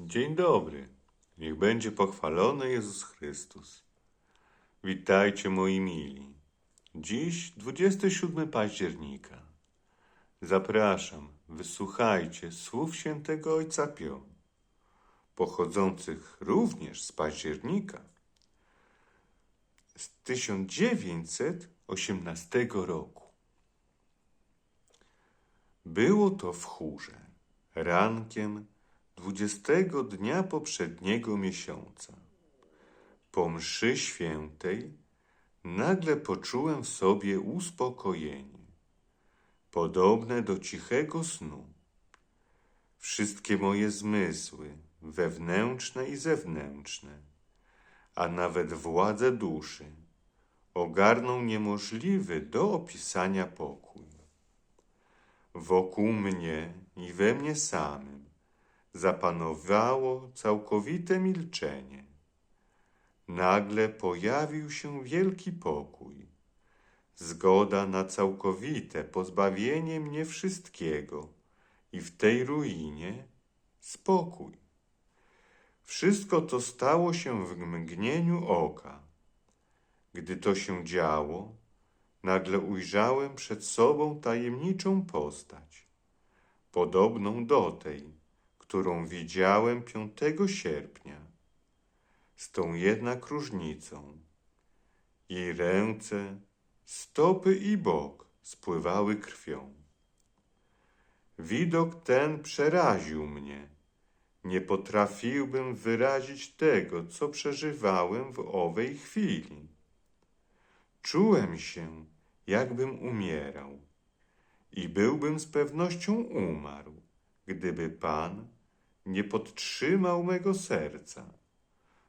Dzień dobry. Niech będzie pochwalony Jezus Chrystus. Witajcie moi mili. Dziś 27 października. Zapraszam, wysłuchajcie słów świętego Ojca Pio, pochodzących również z października z 1918 roku. Było to w chórze, rankiem dwudziestego dnia poprzedniego miesiąca. Po mszy świętej nagle poczułem w sobie uspokojenie, podobne do cichego snu. Wszystkie moje zmysły, wewnętrzne i zewnętrzne, a nawet władze duszy, ogarnął niemożliwy do opisania pokój. Wokół mnie i we mnie samym zapanowało całkowite milczenie. Nagle pojawił się wielki pokój, zgoda na całkowite pozbawienie mnie wszystkiego i w tej ruinie spokój. Wszystko to stało się w mgnieniu oka. Gdy to się działo, nagle ujrzałem przed sobą tajemniczą postać, podobną do tej, którą widziałem 5 sierpnia, z tą jednak różnicą. Jej ręce, stopy i bok spływały krwią. Widok ten przeraził mnie. Nie potrafiłbym wyrazić tego, co przeżywałem w owej chwili. Czułem się, jakbym umierał i byłbym z pewnością umarł, gdyby Pan nie podtrzymał mego serca,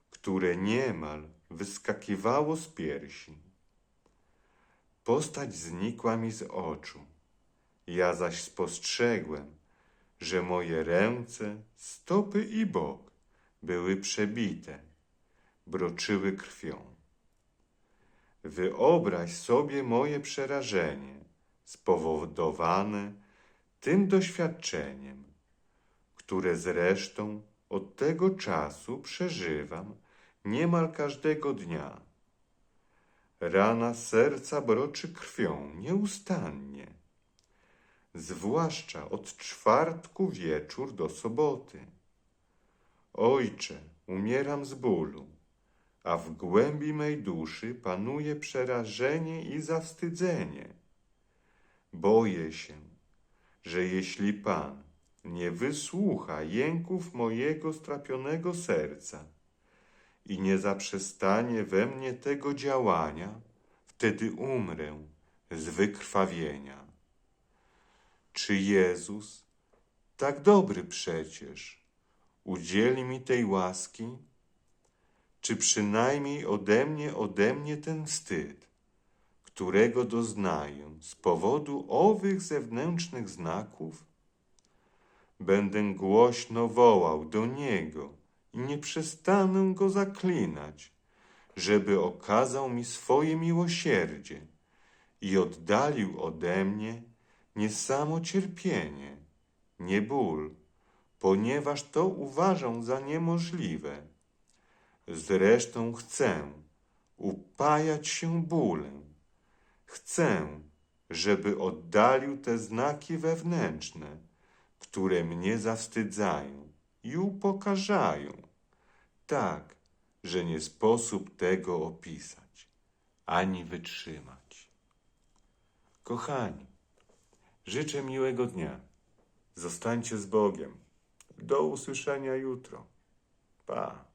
które niemal wyskakiwało z piersi. Postać znikła mi z oczu, ja zaś spostrzegłem, że moje ręce, stopy i bok były przebite, broczyły krwią. Wyobraź sobie moje przerażenie spowodowane tym doświadczeniem, które zresztą od tego czasu przeżywam niemal każdego dnia. Rana serca broczy krwią nieustannie, zwłaszcza od czwartku wieczór do soboty. Ojcze, umieram z bólu a w głębi mej duszy panuje przerażenie i zawstydzenie. Boję się, że jeśli Pan nie wysłucha jęków mojego strapionego serca i nie zaprzestanie we mnie tego działania, wtedy umrę z wykrwawienia. Czy Jezus, tak dobry przecież, udzieli mi tej łaski? czy przynajmniej ode mnie, ode mnie ten wstyd, którego doznaję z powodu owych zewnętrznych znaków? Będę głośno wołał do Niego i nie przestanę Go zaklinać, żeby okazał mi swoje miłosierdzie i oddalił ode mnie nie samo cierpienie, nie ból, ponieważ to uważam za niemożliwe Zresztą chcę upajać się bólem. Chcę, żeby oddalił te znaki wewnętrzne, które mnie zawstydzają i upokarzają, tak, że nie sposób tego opisać, ani wytrzymać. Kochani, życzę miłego dnia. Zostańcie z Bogiem. Do usłyszenia jutro. Pa.